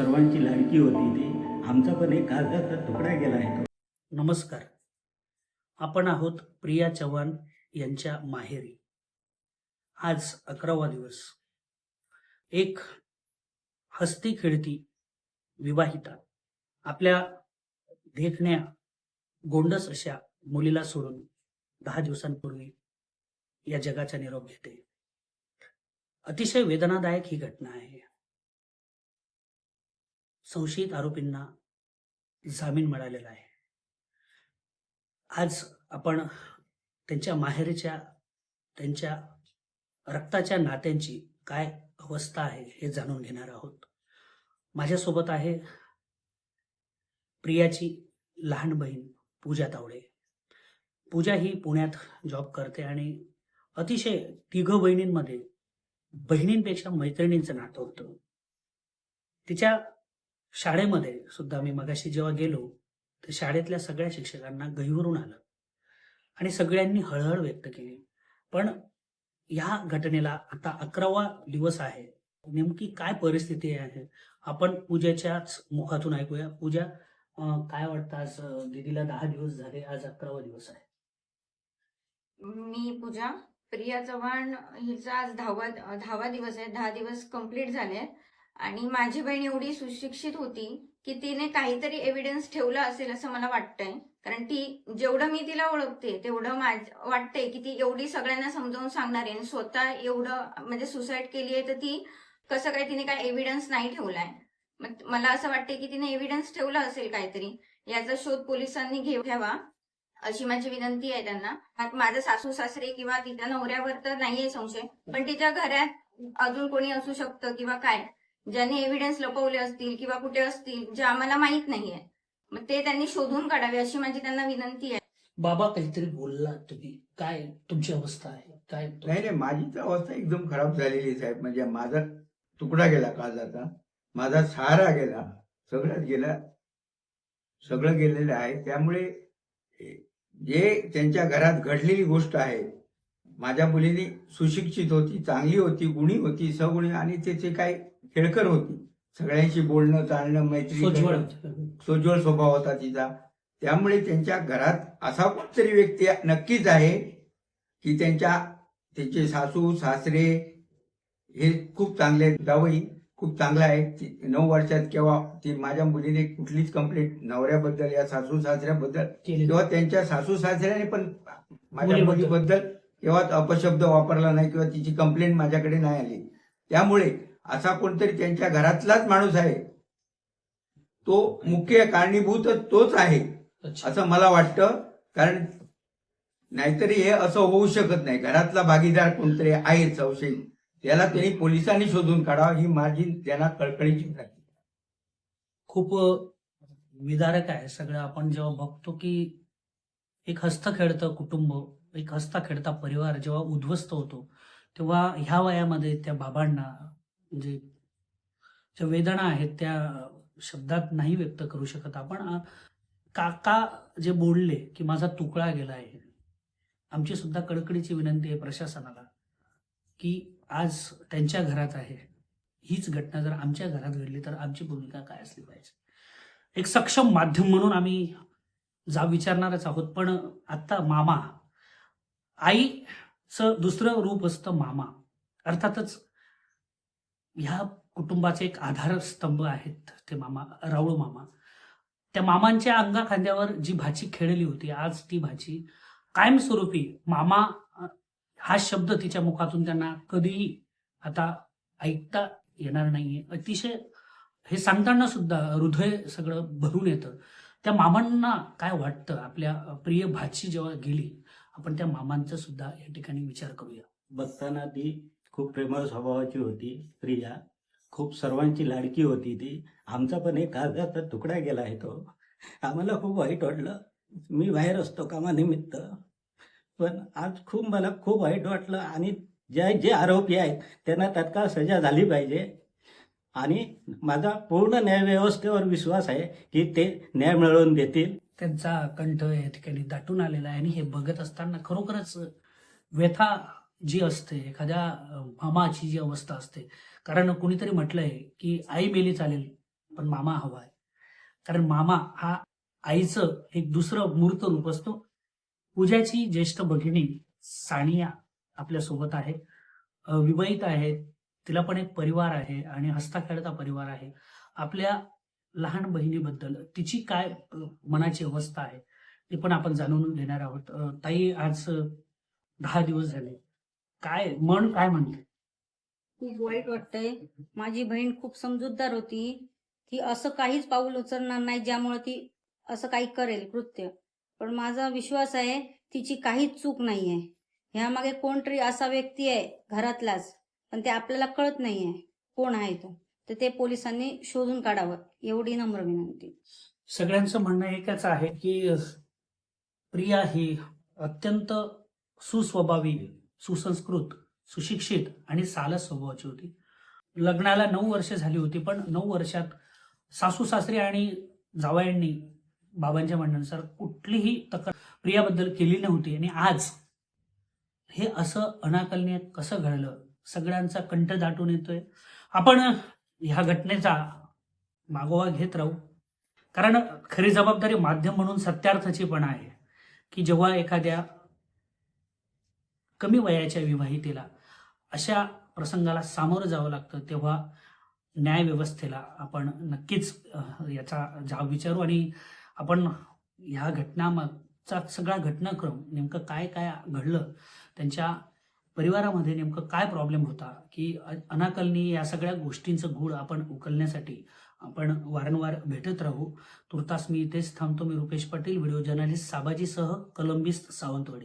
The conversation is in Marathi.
सर्वांची लाडकी होती. ती आमचा पण एक कागदाचा तुकडा गेला आहे तो. नमस्कार. आपण आहोत प्रिया चव्हाण यांच्या माहेरी. आज अकरावा दिवस. एक हस्ती खेळती विवाहिता. आपल्या देखण्या गोंडस अशा मुलीला सोडून दहा दिवसांपूर्वी या जगाचा निरोप घेते. अतिशय वेदनादायक ही घटना आहे. संशयित आरोपींना जामीन मिळालेला आहे. आज आपण त्यांच्या माहेरच्या त्यांच्या रक्ताच्या नात्यांची काय अवस्था आहे हे जाणून घेणार आहोत. माझ्यासोबत आहे प्रियाची लहान बहीण पूजा तावडे. पूजा ही पुण्यात जॉब करते आणि अतिशय तिघ बहिणींमध्ये बहिणींपेक्षा मैत्रिणींचं नातं होतं. तिच्या शाळेमध्ये सुद्धा मी मगाशी जेव्हा गेलो तर शाळेतल्या सगळ्या शिक्षकांना गहिवरून आलं. आणि सगळ्यांनी हळहळ व्यक्त केली. पण या घटनेला आता अकरावा दिवस आहे. नेमकी काय परिस्थिती आहे? आपण पूजेच्याच मुखातून ऐकूया. पूजा काय वाटतं आज दिदीला दहा दिवस झाले आज अकरावा दिवस आहे. मी पूजा प्रिया चव्हाण हिचा आज दहावा दहावा दिवस आहे. दहा दिवस कंप्लीट झाले. आणि माझी बहीण एवढी सुशिक्षित होती की तिने काहीतरी एव्हिडन्स ठेवला असेल असं मला वाटतंय. कारण ती जेवढं मी तिला ओळखते तेवढं माझ वाटतंय की ती एवढी सगळ्यांना समजावून सांगणार आहे. आणि स्वतः एवढं म्हणजे सुसाईड केली आहे तर ती कसं काय तिने काय एव्हिडन्स नाही ठेवलाय. मला असं वाटतंय की तिने एव्हिडन्स ठेवला असेल काहीतरी याचा शोध पोलिसांनी घेऊ घ्यावा अशी माझी विनंती आहे त्यांना. माझं सासू सासरे किंवा तिच्या नवऱ्यावर तर नाहीये संशय पण तिच्या घरात अजून कोणी असू शकतं किंवा काय? ज्यांनी एव्हिडन्स लपवले असतील किंवा कुठे असतील जे आम्हाला माहीत नाहीये. मग ते त्यांनी शोधून काढावे अशी माझी त्यांना विनंती आहे. बाबा काहीतरी बोलला तुम्ही. काय तुमची अवस्था आहे? काय नाही नाही माझी तर अवस्था एकदम खराब झालेली आहे, साहेब. म्हणजे माझा तुकडा गेला काळजाचा माझा सहारा गेला. सगळंच गेलं सगळं गेलेलं आहे. त्यामुळे जे त्यांच्या घरात घडलेली गोष्ट आहे माझ्या मुलीने सुशिक्षित होती चांगली होती गुणी होती सगुणी आणि त्याचे काय खेळकर होती. सगळ्यांशी बोलणं चालणं मैत्री सोज्वळ स्वभाव होता तिचा. त्यामुळे त्यांच्या घरात असा कोणतरी व्यक्ती नक्कीच आहे की त्यांच्या त्यांचे सासू सासरे हे खूप चांगले जावई खूप चांगला आहे. नऊ वर्षात केव्हा ती माझ्या मुलीने कुठलीच कंप्लेंट नवऱ्याबद्दल या सासू सासऱ्याबद्दल किंवा त्यांच्या सासू सासऱ्याने पण माझ्या मुलीबद्दल. केव्हा अपशब्द वापरला नाही किंवा तिची कंप्लेंट माझ्याकडे नाही आली. त्यामुळे असा कोणतरी त्यांच्या घरातलाच माणूस आहे. तो मुख्य कारणीभूत तोच आहे. असं मला वाटतं. कारण नाहीतरी हे असं होऊ शकत नाही. घरातला भागीदार कोणतरी आहे संशयित त्याला त्यांनी पोलिसांनी शोधून काढावं ही माझी त्यांना कळकळीची विनंती. खूप विदारक आहे सगळं. आपण जेव्हा बघतो की एक हस्त खेळतं कुटुंब एक हसता खेळता परिवार जेव्हा उद्ध्वस्त होतो तेव्हा ह्या वयामध्ये त्या बाबांना म्हणजे ज्या वेदना आहेत त्या शब्दात नाही व्यक्त करू शकत आपण. काका जे बोलले की माझा तुकडा गेला आहे आमची सुद्धा कडकडीची विनंती आहे प्रशासनाला की आज त्यांच्या घरात आहे. हीच घटना जर आमच्या घरात घडली तर आमची भूमिका काय असली पाहिजे? एक सक्षम माध्यम म्हणून आम्ही जा विचारणारच आहोत पण आत्ता मामा आईचं दुसरं रूप असतं मामा. अर्थातच ह्या कुटुंबाचे एक आधारस्तंभ आहेत ते मामा राऊळ मामा. त्या मामांच्या अंगा खांद्यावर जी भाची खेळली होती आज ती भाची कायमस्वरूपी मामा हा शब्द तिच्या मुखातून त्यांना कधीही आता ऐकता येणार नाहीये. अतिशय हे सांगताना सुद्धा हृदय सगळं भरून येतं. त्या मामांना काय वाटतं? आपल्या प्रिय भाची जेव्हा गेली आपण त्या मामांचा सुद्धा या ठिकाणी विचार करूया. बघताना ती खूप प्रेमळ स्वभावाची होती प्रिया. खूप सर्वांची लाडकी होती ती. आमचा पण एक कागदाचा तुकडा गेला आहे तो. आम्हाला खूप वाईट वाटलं. मी बाहेर असतो कामानिमित्त. पण आज खूप मला खूप वाईट वाटलं आणि जे जे आरोपी आहेत त्यांना तत्काळ सजा झाली पाहिजे. आणि माझा पूर्ण न्यायव्यवस्थेवर विश्वास आहे की ते न्याय मिळवून देतील. त्यांचा कंठ या ठिकाणी दाटून आलेला आहे आणि हे बघत असताना खरोखरच व्यथा जी असते एखाद्या मामाची जी अवस्था असते. कारण कुणीतरी म्हटलंय की आई मेली चालेल पण मामा हवा आहे. कारण मामा हा आईचं एक दुसरं मूर्त रूप असतो. पूजाची ज्येष्ठ भगिनी सानिया आपल्यासोबत आहे. विवाहित आहे तिला पण एक परिवार आहे आणि हसता खेळता परिवार आहे. आपल्या लहान बहिणीबद्दल तिची काय मनाची अवस्था आहे ते पण आपण जाणून घेणार आहोत. ताई आज दहा दिवस झाले. काय मन काय म्हणते? खूप वाईट वाटतंय. माझी बहीण खूप समजूतदार होती. ती असं काहीच पाऊल उचलणार नाही ज्यामुळे ती असं काही करेल कृत्य. पण माझा विश्वास आहे तिची काहीच चूक नाहीये. ह्यामागे कोणतरी असा व्यक्ती आहे घरातलाच पण ते आपल्याला कळत नाहीये कोण आहे तो. तर ते पोलिसांनी शोधून काढावं एवढी नम्र विनंती. सगळ्यांचं म्हणणं एकच आहे की प्रिया ही अत्यंत सुस्वभावी सुसंस्कृत सुशिक्षित आणि सालस स्वभावाची होती. लग्नाला नऊ वर्ष झाली होती पण नऊ वर्षात सासू सासरे आणि जावयांनी बाबांच्या म्हणण्यानुसार कुठलीही तक्रार प्रियाबद्दल केली नव्हती. आणि आज हे असं अनाकलनीय कसं घडलं? सगळ्यांचा कंठ दाटून येतोय. आपण ह्या घटनेचा मागोवा घेत राहू. कारण खरी जबाबदारी माध्यम म्हणून सत्यार्थाची पण आहे की जेव्हा एखाद्या कमी वयाच्या विवाहितेला अशा प्रसंगाला सामोरं जावं लागतं तेव्हा न्यायव्यवस्थेला आपण नक्कीच याचा जाव विचारू आणि आपण ह्या घटनामागचा सगळा घटनाक्रम नेमकं काय काय घडलं त्यांच्या परिवारामध्ये नेमकं काय प्रॉब्लेम होता? की अनाकलनी या सगळ्या गोष्टींचं गूढ आपण उकलण्यासाठी आपण वारंवार भेटत राहू. तुर्तास मी इथेच थांबतो. मी रुपेश पाटील व्हिडिओ जर्नलिस्ट साबाजीसह कलंबिस्ट सावंतवाडी.